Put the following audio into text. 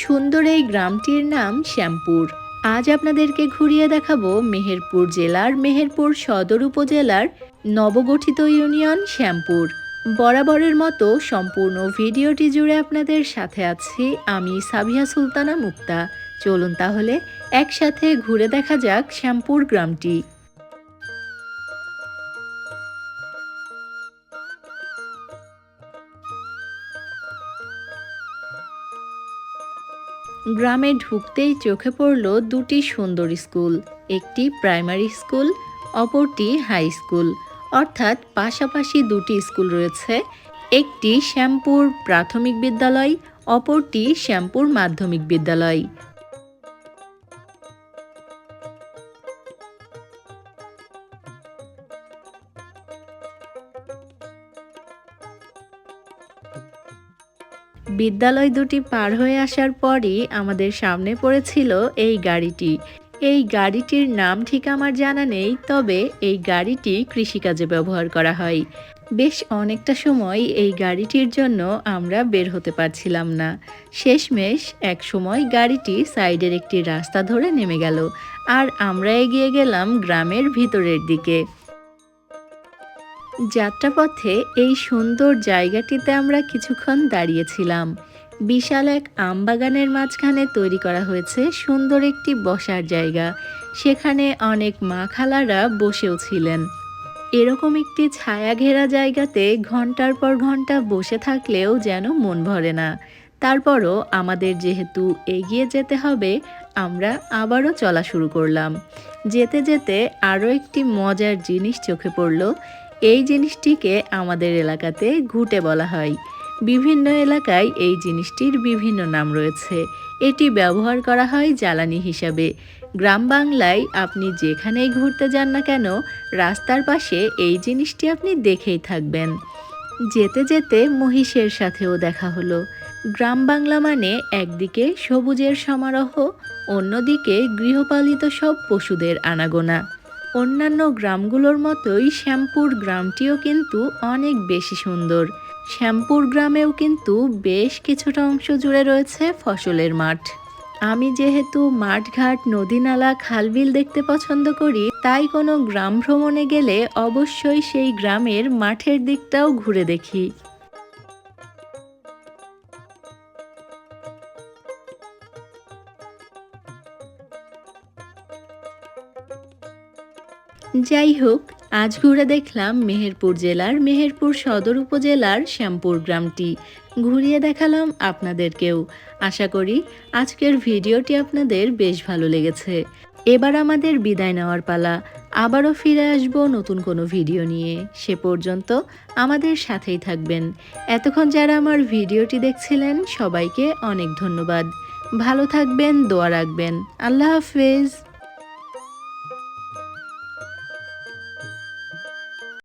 সুন্দর এই গ্রামটির নাম শ্যামপুর। আজ আপনাদেরকে ঘুরিয়ে দেখাবো মেহেরপুর জেলার মেহেরপুর সদর উপজেলার নবগঠিত ইউনিয়ন শ্যামপুর। বরাবরের মতো সম্পূর্ণ ভিডিওটি জুড়ে আপনাদের সাথে আছি আমি সাবিয়া সুলতানা মুক্তা। চলুন তাহলে একসাথে ঘুরে দেখা যাক শ্যামপুর গ্রামটি। গ্রামে ঢুকতেই চোখে পড়ল দুটি সুন্দর স্কুল, একটি প্রাইমারি স্কুল, অপরটি হাই স্কুল। অর্থাৎ পাশাপাশি দুটি স্কুল রয়েছে, একটি শ্যামপুর প্রাথমিক বিদ্যালয়, অপরটি শ্যামপুর মাধ্যমিক বিদ্যালয়। বিদ্যালয় দুটি পার হয়ে আসার পরই আমাদের সামনে পড়েছিল এই গাড়িটি। এই গাড়িটির নাম ঠিক আমার জানা নেই, তবে এই গাড়িটি কৃষিকাজে ব্যবহার করা হয়। বেশ অনেকটা সময় এই গাড়িটির জন্য আমরা বের হতে পারছিলাম না। শেষমেশ এক সময় গাড়িটি সাইডের একটি রাস্তা ধরে নেমে গেল, আর আমরা এগিয়ে গেলাম গ্রামের ভিতরের দিকে। যাত্রাপথে এই সুন্দর জায়গাটিতে আমরা কিছুক্ষণ দাঁড়িয়েছিলাম। বিশাল এক আমবাগানের মাঝখানে তৈরি করা হয়েছে সুন্দর একটি বসার জায়গা। সেখানে অনেক মা খালারা বসেও ছিলেন। এরকম একটি ছায়া ঘেরা জায়গাতে ঘণ্টার পর ঘণ্টা বসে থাকলেও যেন মন ভরে না। তারপরও আমাদের যেহেতু এগিয়ে যেতে হবে, আমরা আবারও চলা শুরু করলাম। যেতে যেতে আরও একটি মজার জিনিস চোখে পড়ল এই জিনিসটিকে আমাদের এলাকাতে ঘুটে বলা হয়। বিভিন্ন এলাকায় এই জিনিসটির বিভিন্ন নাম রয়েছে। এটি ব্যবহার করা হয় জ্বালানি হিসাবে। গ্রাম বাংলায় আপনি যেখানেই ঘুরতে যান না কেন, রাস্তার পাশে এই জিনিসটি আপনি দেখেই থাকবেন। যেতে যেতে মহিষের সাথেও দেখা হলো। গ্রাম বাংলা মানে একদিকে সবুজের সমারোহ, অন্যদিকে গৃহপালিত সব পশুদের আনাগোনা। অন্যান্য গ্রামগুলোর মতোই শ্যামপুর গ্রামটিও কিন্তু অনেক বেশি সুন্দর। শ্যামপুর গ্রামেও কিন্তু বেশ কিছুটা অংশ জুড়ে রয়েছে ফসলের মাঠ। আমি যেহেতু মাঠঘাট, নদীনালা, খালবিল দেখতে পছন্দ করি, তাই কোনো গ্রাম ভ্রমণে গেলে অবশ্যই সেই গ্রামের মাঠের দিকটাও ঘুরে দেখি। যাই হোক আজ ঘুরে দেখলাম মেহেরপুর জেলার মেহেরপুর সদর উপজেলার শ্যামপুর গ্রামটি। ঘুরিয়ে দেখালাম আপনাদেরকেও। আশা করি আজকের ভিডিওটি আপনাদের বেশ ভালো লেগেছে। এবার আমাদের বিদায় নেওয়ার পালা। আবারও ফিরে আসব নতুন কোনো ভিডিও নিয়ে। সে পর্যন্ত আমাদের সাথেই থাকবেন। এতক্ষণ যারা আমার ভিডিওটি দেখছিলেন, সবাইকে অনেক ধন্যবাদ। ভালো থাকবেন, দোয়া রাখবেন। আল্লাহ হাফেজ।